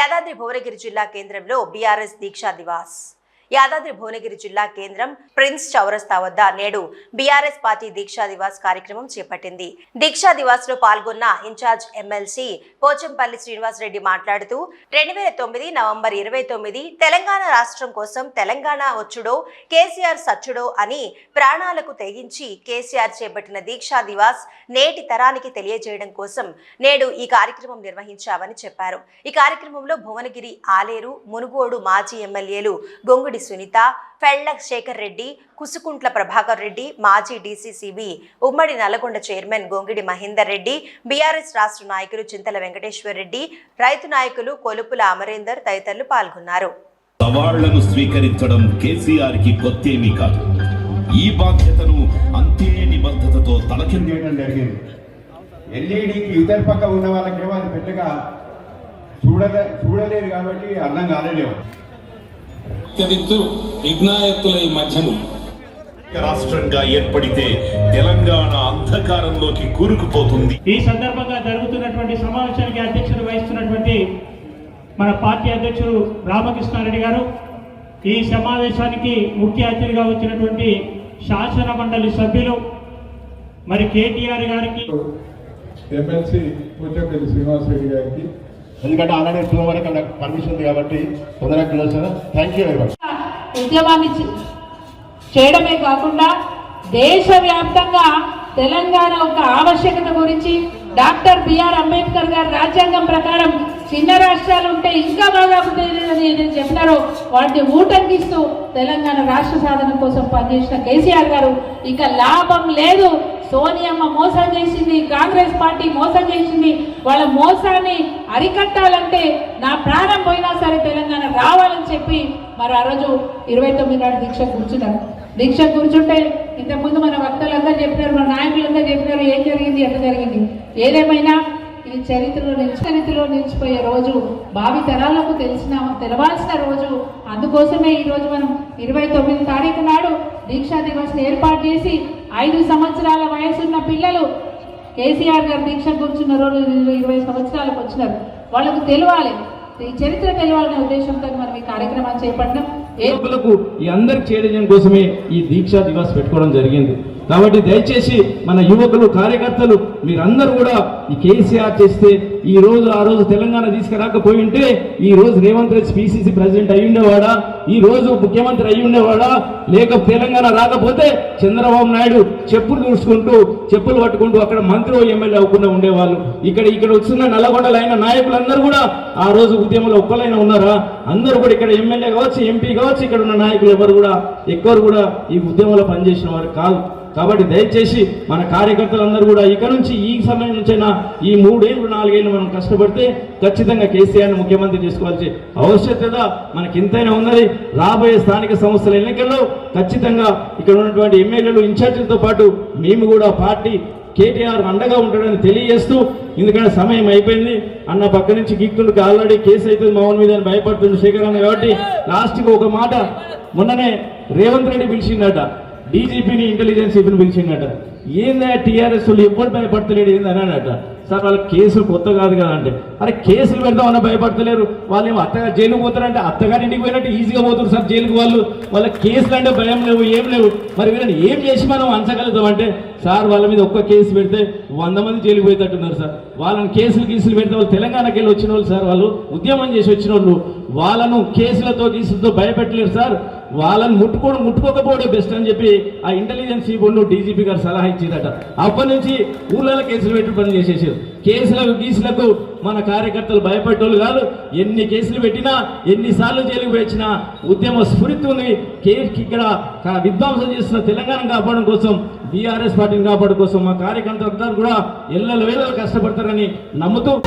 యాదాద్రి భువనగిరి జిల్లా కేంద్రంలో బీఆర్ఎస్ దీక్షా దివాస్. యాదాద్రి భువనగిరి జిల్లా కేంద్రం ప్రిన్స్ చౌరస్తా వద్ద నేడు బీఆర్ఎస్ పార్టీ దీక్షా దివాస్ కార్యక్రమం చేపట్టింది. దీక్షా దివాస్లో పాల్గొన్న in charge MLC Pochampally Srinivas Reddy మాట్లాడుతూ రెండు వేల తొమ్మిది నవంబర్ ఇరవై తొమ్మిది తెలంగాణ రాష్ట్రం కోసం తెలంగాణ వచ్చుడో కేసీఆర్ సచ్చుడో అని ప్రాణాలకు తెగించి కేసీఆర్ చేపట్టిన దీక్షా దివాస్ నేటి తరానికి తెలియజేయడం కోసం నేడు ఈ కార్యక్రమం నిర్వహించామని చెప్పారు. ఈ కార్యక్రమంలో భువనగిరి ఆలేరు మునుగోడు మాజీ ఎమ్మెల్యేలు గొంగుడి సునీత ఫెళ్ళ శేఖర్ రెడ్డి కుసుకుంట్ల ప్రభాకర్ రెడ్డి మాజీ డీసీసీబీ ఉమ్మడి నల్లగొండ చైర్మన్ గొంగిడి మహేందర్ రెడ్డి బీఆర్ఎస్ రాష్ట్ర నాయకులు చింతల వెంకటేశ్వర్ రెడ్డి రైతు నాయకులు కొలుపుల అమరేందర్ తదితరులు పాల్గొన్నారు. సవాళ్ళను స్వీకరించడం కేసీఆర్కి కొత్తేమీ కాదు. ఈ బాధ్యతను అంతే నిబద్ధతతో తలకింది చేయడం జరిగింది ఎల్ఈడికి ఇతర పక్క ఉన్న వాళ్ళకేమో అది పెద్దగా చూడలే చూడలేరు కాబట్టి అర్థం కాలేదేమో. విస్తరించు విఘ్నాయత్తుల ఈ రాష్ట్రంగా ఏర్పడితే తెలంగాణ అంధకారంలోకి కూరుకుపోతుంది. ఈ సందర్భంగా జరుగుతున్నటువంటి సమావేశానికి అధ్యక్షత వహిస్తున్నటువంటి మన పార్టీ అధ్యక్షుడు రామకృష్ణారెడ్డి గారు ఈ సమావేశానికి ముఖ్య అతిథిగా వచ్చినటువంటి శాసన మండలి సభ్యులు మరి కేటీఆర్ గారికి ఎమ్మెల్సీ పూజపల్లి శ్రీనివాసరెడ్డి గారికి ఎందుకంటే ఆల్రెడీ టూ వరకు అక్కడ పర్మిషన్ ఉంది కాబట్టి తొందరగా close thank you very much ఉద్యమాన్ని చేయడమే కాకుండా దేశవ్యాప్తంగా తెలంగాణ ఒక ఆవశ్యకత గురించి డాక్టర్ బిఆర్ అంబేద్కర్ గారు రాజ్యాంగం ప్రకారం చిన్న రాష్ట్రాలు ఉంటే ఇంకా బాగా అభివృద్ధి అని చెప్పినారో వాటిని ఊటంకిస్తూ తెలంగాణ రాష్ట్ర సాధన కోసం పనిచేసిన కేసీఆర్ గారు ఇక లాభం లేదు. సోనియమ్మ మోసం చేసింది కాంగ్రెస్ పార్టీ మోసం చేసింది వాళ్ళ మోసాన్ని అరికట్టాలంటే నా ప్రాణం పోయినా సరే తెలంగాణ రావాలని చెప్పి మరి ఆ రోజు ఇరవై తొమ్మిది నాడు దీక్ష కూర్చున్నారు దీక్ష కూర్చుంటే ఇంతకుముందు మన వక్తలందరూ చెప్పినారు మన నాయకులందరూ చెప్పినారు ఏం జరిగింది ఎంత జరిగింది? ఏదేమైనా ఇది చరిత్రలో నిలిచి చరిత్రలో నిలిచిపోయే రోజు భావి తరాలకు తెలిసిన తెలవాల్సిన రోజు. అందుకోసమే ఈ రోజు మనం ఇరవై తొమ్మిది తారీఖు నాడు దీక్షా దివస్ ఏర్పాటు చేసి ఐదు సంవత్సరాల వయసున్న పిల్లలు కేసీఆర్ గారు దీక్ష కూర్చున్న రోజు ఇరవై సంవత్సరాలకు వచ్చినారు. వాళ్ళకు తెలియాలి ఈ చరిత్ర తెలియాలనే ఉద్దేశంతో మనం ఈ కార్యక్రమాన్ని చేపట్టడం ఏ ఈ అందరికి చేయడం కోసమే ఈ దీక్షా దివాస్ పెట్టుకోవడం జరిగింది. కాబట్టి దయచేసి మన యువకులు కార్యకర్తలు మీరందరూ కూడా ఈ కేసీఆర్ చేస్తే ఈ రోజు ఆ రోజు తెలంగాణ తీసుకురాకపోయి ఉంటే ఈ రోజు రేవంత్ రెడ్డి పిసిసి ప్రెసిడెంట్ అయి ఉండేవాడా? ఈ రోజు ముఖ్యమంత్రి అయి ఉండేవాడా? లేక తెలంగాణ రాకపోతే చంద్రబాబు నాయుడు చెప్పులు చూసుకుంటూ చెప్పులు పట్టుకుంటూ అక్కడ మంత్రి ఎమ్మెల్యే అవ్వకుండా ఉండేవాళ్ళు. ఇక్కడ ఇక్కడ వచ్చిన నల్లగొండలైన నాయకులందరూ కూడా ఆ రోజు ఉద్యమంలో ఒక్కలైనా ఉన్నారా? అందరూ కూడా ఇక్కడ ఎమ్మెల్యే కావచ్చు ఎంపీ కావచ్చు ఇక్కడ ఉన్న నాయకులు ఎవరు కూడా? ఎక్కువ కూడా ఈ ఉద్యమంలో పనిచేసిన వారు కాదు. కాబట్టి దయచేసి మన కార్యకర్తలందరూ కూడా ఇక నుంచి ఈ సమయం నుంచైనా ఈ మూడేళ్ళు నాలుగేళ్ళు మనం కష్టపడితే ఖచ్చితంగా కేసీఆర్ని ముఖ్యమంత్రి చేసుకోవాల్సి ఆవశ్యకత మనకి ఎంతైనా ఉన్నది. రాబోయే స్థానిక సంస్థల ఎన్నికల్లో ఖచ్చితంగా ఇక్కడ ఉన్నటువంటి ఎమ్మెల్యేలు ఇన్ఛార్జీలతో పాటు మేము కూడా పార్టీ కేటీఆర్ అండగా ఉంటాడని తెలియజేస్తూ ఎందుకంటే సమయం అయిపోయింది. అన్న పక్క నుంచి గీక్తుండకి ఆల్రెడీ కేసు అవుతుంది మౌన్ మీద అని భయపడుతుంది శేఖర్ అన్న కాబట్టి లాస్ట్కి ఒక మాట. మొన్ననే రేవంత్ రెడ్డి పిలిచిందట డీజీపీని ఇంటెలిజెన్స్ చీఫ్ని పిలిచిందట. ఏందా టీఆర్ఎస్ వాళ్ళు ఎప్పుడు భయపడతలేడు ఏంది అన్నాడట. సార్ వాళ్ళ కేసులు కొత్త కాదు కదా అంటే. అరే కేసులు పెడదామన్నా భయపడతలేరు. వాళ్ళు ఏమో అత్తగా జైలుకు పోతారంటే అత్తగారి ఇంటికి పోయినట్టు ఈజీగా పోతారు సార్ జైలుకు వాళ్ళు. వాళ్ళ కేసులు అంటే భయం లేవు ఏం లేవు. మరి వీళ్ళని ఏం చేసి మనం అంచగలుగుతాం అంటే సార్ వాళ్ళ మీద ఒక్క కేసు పెడితే వంద మంది జైలుకు పోయేటట్టున్నారు సార్. వాళ్ళని కేసులు గీసులు పెడితే వాళ్ళు తెలంగాణకి వెళ్ళి వచ్చిన వాళ్ళు సార్ వాళ్ళు ఉద్యమం చేసి వచ్చిన వాళ్ళు. వాళ్ళను కేసులతో గీసులతో భయపెట్టలేరు సార్. వాళ్ళని ముట్టుకోవడం ముట్టుకోకపోవడం బెస్ట్ అని చెప్పి ఆ ఇంటెలిజెన్స్ చీఫ్ డీజీపీ గారు సలహా ఇచ్చిందట. అప్పటి నుంచి ఊళ్ళలో కేసులు పెట్టి పని చేసేసారు. కేసులకు గీసులకు మన కార్యకర్తలు భయపడేవాళ్ళు కాదు. ఎన్ని కేసులు పెట్టినా ఎన్నిసార్లు జైలుకు వచ్చినా ఉద్యమ స్ఫూర్తి ఉంది. ఇక్కడ కా- విధ్వంసం చేస్తున్న తెలంగాణ కాపాడడం కోసం బీఆర్ఎస్ పార్టీని కాపాడడం కోసం మా కార్యకర్తలు కూడా ఎల్లల వేళలు కష్టపడతారని నమ్ముతూ